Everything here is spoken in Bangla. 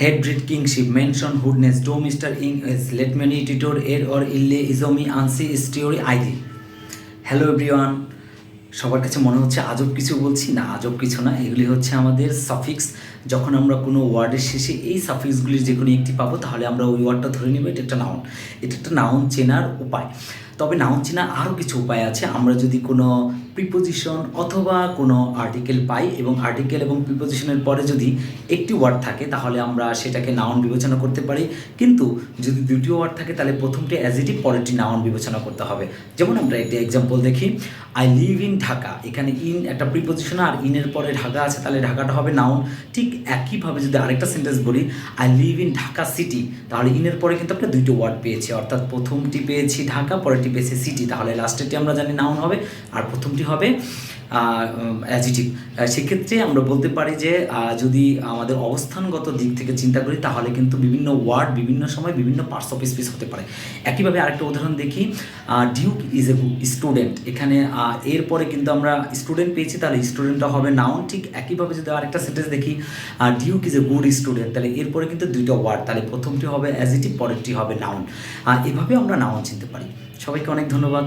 হেড ব্রিড কিংশিপ মেনশন হুডনেস ডো মিস্টার ইং লেট মেনি টিটোর এর অর ইল্লে ইজমি আনসি স্টিওরি আইডি হ্যালো এভরিওয়ান সবার কাছে মনে হচ্ছে আজব কিছু বলছি। না, আজব কিছু না, এগুলি হচ্ছে আমাদের সাফিক্স যখন আমরা কোনো ওয়ার্ডের শেষে এই সাফিক্সগুলির যে কোনো একটি পাবো, তাহলে আমরা ওই ওয়ার্ডটা ধরে নেব, এটা একটা নাউন এটা একটা নাউন চেনার উপায়। তবে নাউন চেনার আরও কিছু উপায় আছে। আমরা যদি কোনো প্রিপোজিশন অথবা কোনো আর্টিকেল পাই এবং আর্টিকেল এবং প্রিপোজিশনের পরে যদি একটি ওয়ার্ড থাকে, তাহলে আমরা সেটাকে নাউন বিবেচনা করতে পারি। কিন্তু যদি দুটি ওয়ার্ড থাকে, তাহলে প্রথমটি অ্যাজ ইটি পরেরটি নাউন বিবেচনা করতে হবে। যেমন আমরা একটি এক্সাম্পল দেখি আই লিভ ইন ঢাকা এখানে ইন একটা প্রিপোজিশন আর ইনের পরে ঢাকা আছে, তাহলে ঢাকাটা হবে নাউন ঠিক একইভাবে যদি আরেকটা সেন্টেন্স বলি I live in Dhaka city তাহলে ইনের পরে কিন্তু আমরা দুইটি ওয়ার্ড পেয়েছি। অর্থাৎ প্রথমটি পেয়েছি ঢাকা, পরেরটি পেয়েছি সিটি তাহলে লাস্টেরটি আমরা জানি নাউন হবে। আর প্রথমটি হবে অ্যাজিটিভ সেক্ষেত্রে আমরা বলতে পারি যে যদি আমাদের অবস্থানগত দিক থেকে চিন্তা করি, তাহলে কিন্তু বিভিন্ন ওয়ার্ড বিভিন্ন সময় বিভিন্ন পার্টস অফ স্পিচ হতে পারে। একইভাবে আরেকটা উদাহরণ দেখি ডিউক ইজ এ স্টুডেন্ট এখানে এরপরে কিন্তু আমরা স্টুডেন্ট পেয়েছি, তাহলে স্টুডেন্টটা হবে নাউন ঠিক একইভাবে যদি আরেকটা সেন্টেন্স দেখি Duke is a good student তাহলে এরপরে কিন্তু দুইটা ওয়ার্ড তাহলে প্রথমটি হবে অ্যাজিটিভ পরেরটি হবে নাউন এভাবে আমরা নাউন চিনতে পারি। সবাইকে অনেক ধন্যবাদ।